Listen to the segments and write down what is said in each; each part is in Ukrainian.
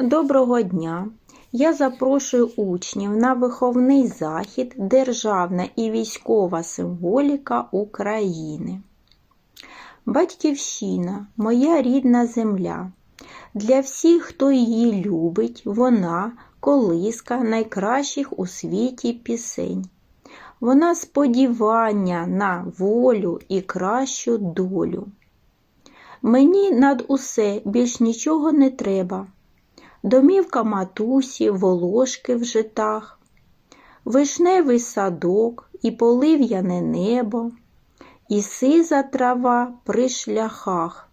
Доброго дня! Я запрошую учнів на виховний захід Державна і військова символіка України. Батьківщина моя рідна земля. Для всіх, хто її любить, вона колиска найкращих у світі пісень. Вона сподівання на волю і кращу долю. Мені над усе більш нічого не треба. Домівка матусі, волошки в житах, вишневий садок і полив'яне небо, і сиза трава при шляхах.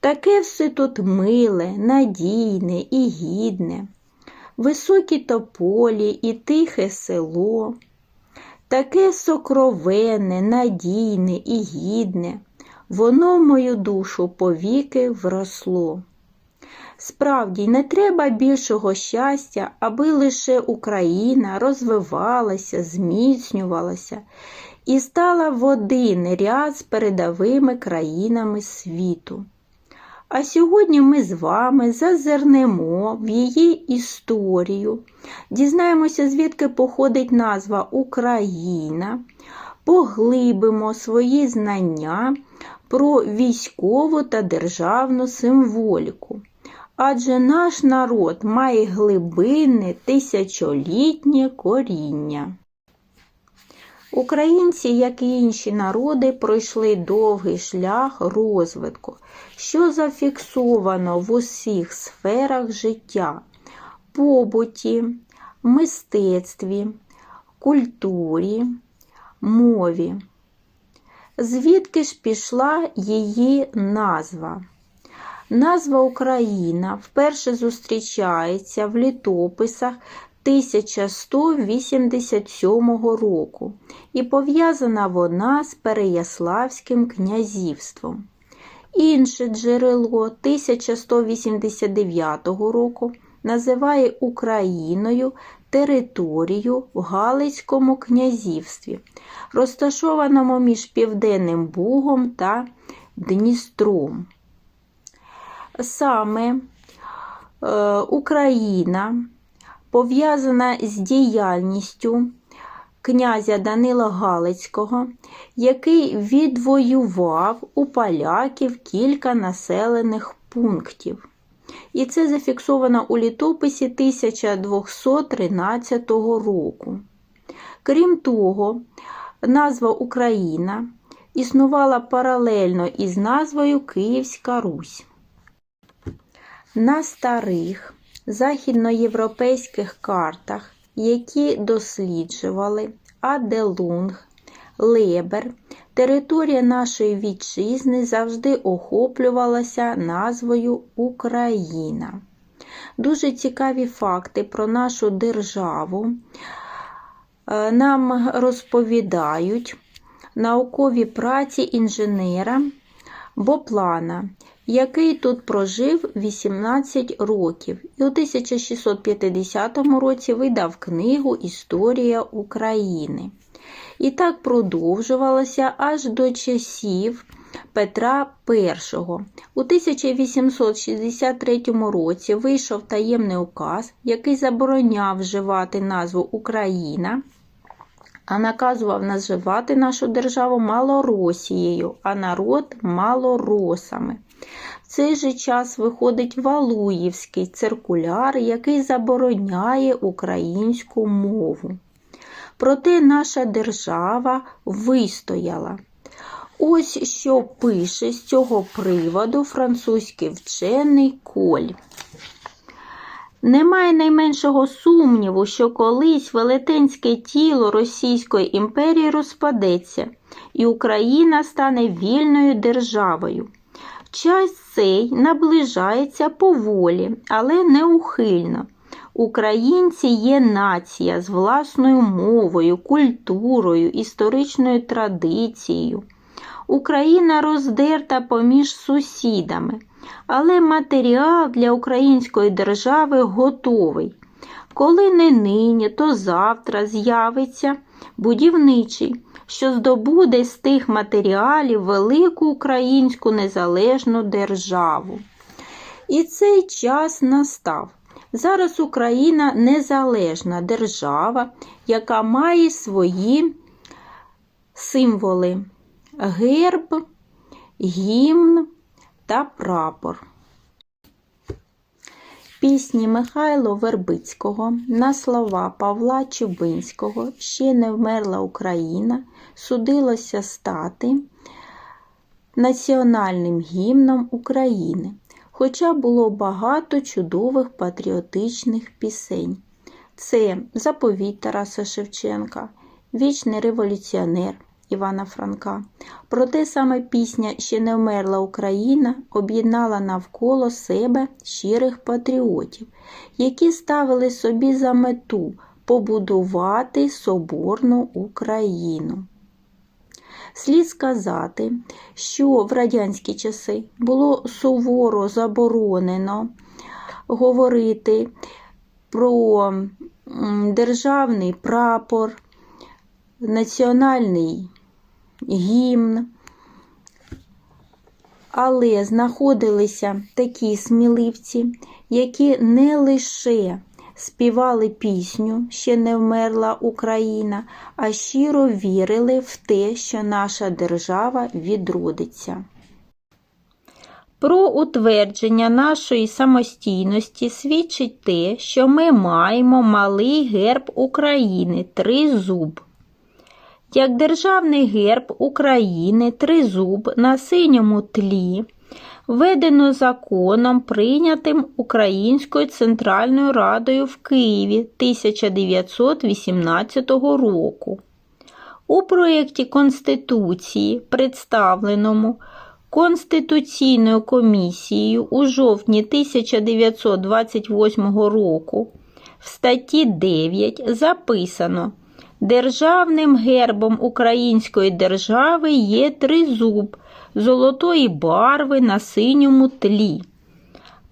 Таке все тут миле, надійне і гідне, високі тополі і тихе село, таке сокровенне, надійне і гідне, воно в мою душу повіки вросло. Справді, не треба більшого щастя, аби лише Україна розвивалася, зміцнювалася і стала в один ряд з передовими країнами світу. А сьогодні ми з вами зазирнемо в її історію, дізнаємося, звідки походить назва Україна, поглибимо свої знання про військову та державну символіку. Адже наш народ має глибинне тисячолітнє коріння. Українці, як і інші народи, пройшли довгий шлях розвитку, що зафіксовано в усіх сферах життя, побуті, мистецтві, культурі, мові. Звідки ж пішла її назва? Назва Україна вперше зустрічається в літописах 1187 року і пов'язана вона з Переяславським князівством. Інше джерело 1189 року називає Україною територію в Галицькому князівстві, розташованому між Південним Бугом та Дністром. Саме е, Україна пов'язана з діяльністю князя Данила Галицького, який відвоював у поляків кілька населених пунктів. І це зафіксовано у літописі 1213 року. Крім того, назва Україна існувала паралельно із назвою Київська Русь. На старих західноєвропейських картах, які досліджували Аделунг, Лебер, територія нашої вітчизни завжди охоплювалася назвою Україна. Дуже цікаві факти про нашу державу е, нам розповідають наукові праці інженера Боплана, який тут прожив 18 років і у 1650 році видав книгу Історія України. І так продовжувалося аж до часів Петра І. У 1863 році вийшов таємний указ, який забороняв вживати назву Україна, а наказував називати нашу державу Малоросією, а народ малоросами. В цей же час виходить Валуївський циркуляр, який забороняє українську мову. Проте наша держава вистояла. Ось що пише з цього приводу французький вчений Коль. Немає найменшого сумніву, що колись велетенське тіло Російської імперії розпадеться, і Україна стане вільною державою. Час цей наближається поволі, але неухильно. Українці є нація з власною мовою, культурою, історичною традицією. Україна роздерта поміж сусідами, але матеріал для української держави готовий. Коли не нині, то завтра з'явиться будівничий, що здобуде з тих матеріалів велику українську незалежну державу. І цей час настав. Зараз Україна незалежна держава, яка має свої символи герб, гімн та прапор. Пісні Михайла Вербицького на слова Павла Чубинського Ще не вмерла Україна судилося стати національним гімном України, хоча було багато чудових патріотичних пісень. Це Заповіт Тараса Шевченка, Вічний революціонер Івана Франка. Проте саме пісня Ще не вмерла Україна об'єднала навколо себе щирих патріотів, які ставили собі за мету побудувати соборну Україну. Слід сказати, що в радянські часи було суворо заборонено говорити про державний прапор, національний гімн, але знаходилися такі сміливці, які не лише співали пісню Ще не вмерла Україна, а щиро вірили в те, що наша держава відродиться. Про утвердження нашої самостійності свідчить те, що ми маємо малий герб України тризуб. Як державний герб України тризуб на синьому тлі введено законом, прийнятим Українською Центральною Радою в Києві 1918 року. У проєкті Конституції, представленому Конституційною комісією у жовтні 1928 року, в статті 9 записано Державним гербом Української держави є тризуб золотої барви на синьому тлі.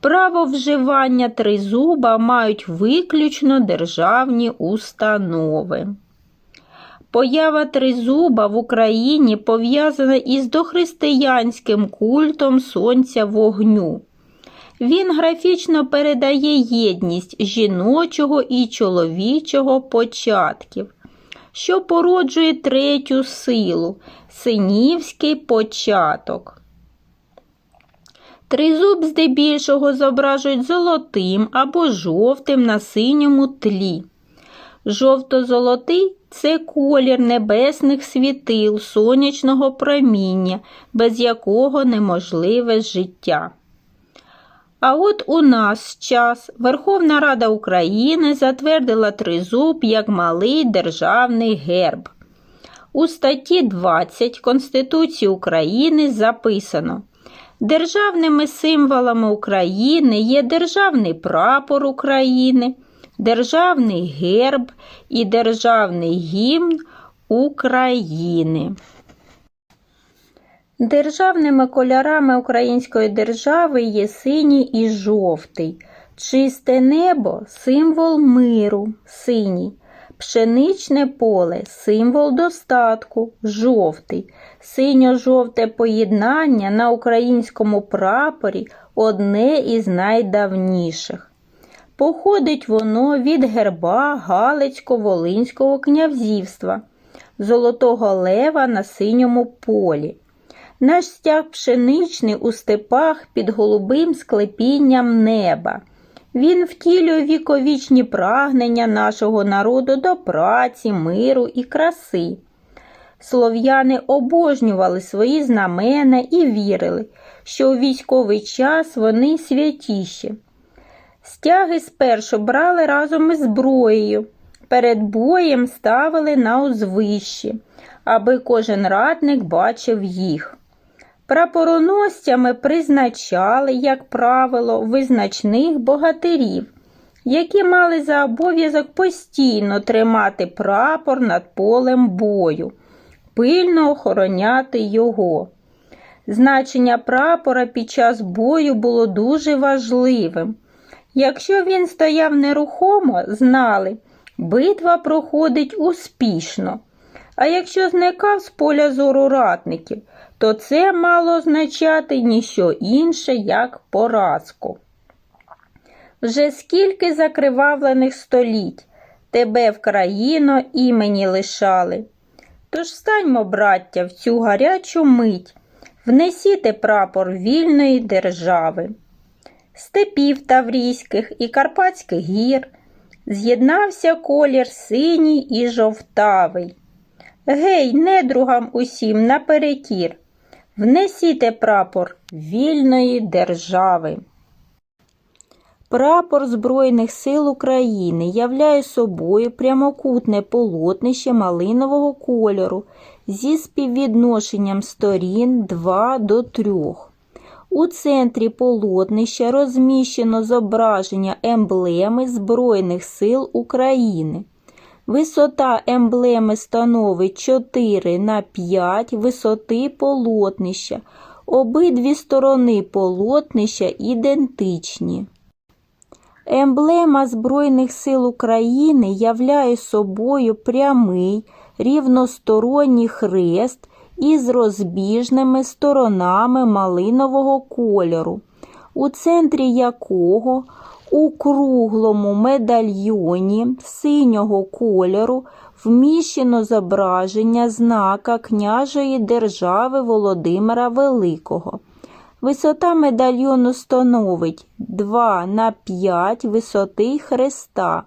Право вживання тризуба мають виключно державні установи. Поява тризуба в Україні пов'язана із дохристиянським культом сонця вогню. Він графічно передає єдність жіночого і чоловічого початків, що породжує третю силу синівський початок. Тризуб здебільшого зображують золотим або жовтим на синьому тлі. Жовто-золотий це колір небесних світил, сонячного проміння, без якого неможливе життя. А от у нас час Верховна Рада України затвердила тризуб як малий державний герб. У статті 20 Конституції України записано Державними символами України є державний прапор України, державний герб і державний гімн України. Державними кольорами української держави є синій і жовтий. Чисте небо символ миру, синій. Пшеничне поле символ достатку, жовтий. Синьо-жовте поєднання на українському прапорі одне із найдавніших. Походить воно від герба Галицько-Волинського князівства, Золотого Лева на синьому полі. Наш стяг пшеничний у степах під голубим склепінням неба. Він втілює віковічні прагнення нашого народу до праці, миру і краси. Слов'яни обожнювали свої знамена і вірили, що у військовий час вони святіші. Стяги спершу брали разом із зброєю, перед боєм ставили на узвищі, аби кожен радник бачив їх. Прапороносцями призначали, як правило, визначних богатирів, які мали за обов'язок постійно тримати прапор над полем бою, пильно охороняти його. Значення прапора під час бою було дуже важливим. Якщо він стояв нерухомо, знали, битва проходить успішно. А якщо зникав з поля зору ратників, то це мало означати ніщо інше, як поразку. Вже скільки закривавлених століть тебе в країно імені лишали. Тож станьмо, браття, в цю гарячу мить, внесіте прапор вільної держави. Степів Таврійських і Карпатських гір з'єднався колір синій і жовтавий. Гей, недругам усім наперекір, внесіте прапор вільної держави. Прапор Збройних сил України являє собою прямокутне полотнище малинового кольору зі співвідношенням сторін 2 до 3. У центрі полотнища розміщено зображення емблеми Збройних сил України. Висота емблеми становить 4 на 5 висоти полотнища. Обидві сторони полотнища ідентичні. Емблема Збройних сил України являє собою прямий рівносторонній хрест із розбіжними сторонами малинового кольору, у центрі якого у круглому медальйоні синього кольору вміщено зображення знака княжої держави Володимира Великого. Висота медальйону становить 2 на 5 висоти хреста,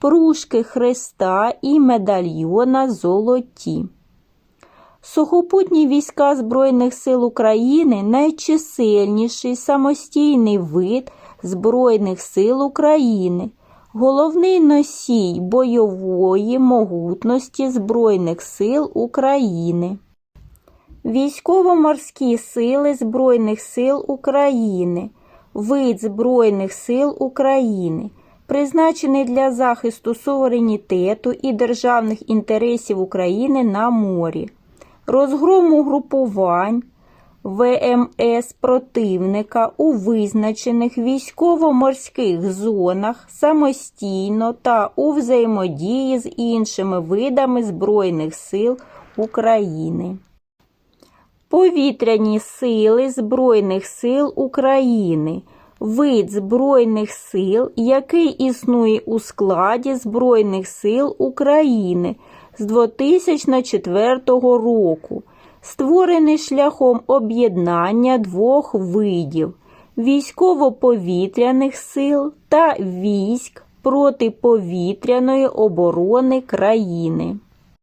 пружки хреста і медальйона золоті. Сухопутні війська Збройних сил України найчисельніший самостійний вид Збройних сил України, головний носій бойової могутності Збройних сил України. Військово-морські сили Збройних сил України, вид Збройних сил України, призначений для захисту суверенітету і державних інтересів України на морі, розгрому групувань ВМС противника у визначених військово-морських зонах самостійно та у взаємодії з іншими видами Збройних сил України. Повітряні сили Збройних сил України. Вид Збройних сил, який існує у складі Збройних сил України з 2004 року, створений шляхом об'єднання двох видів військово-повітряних сил та військ протиповітряної оборони країни.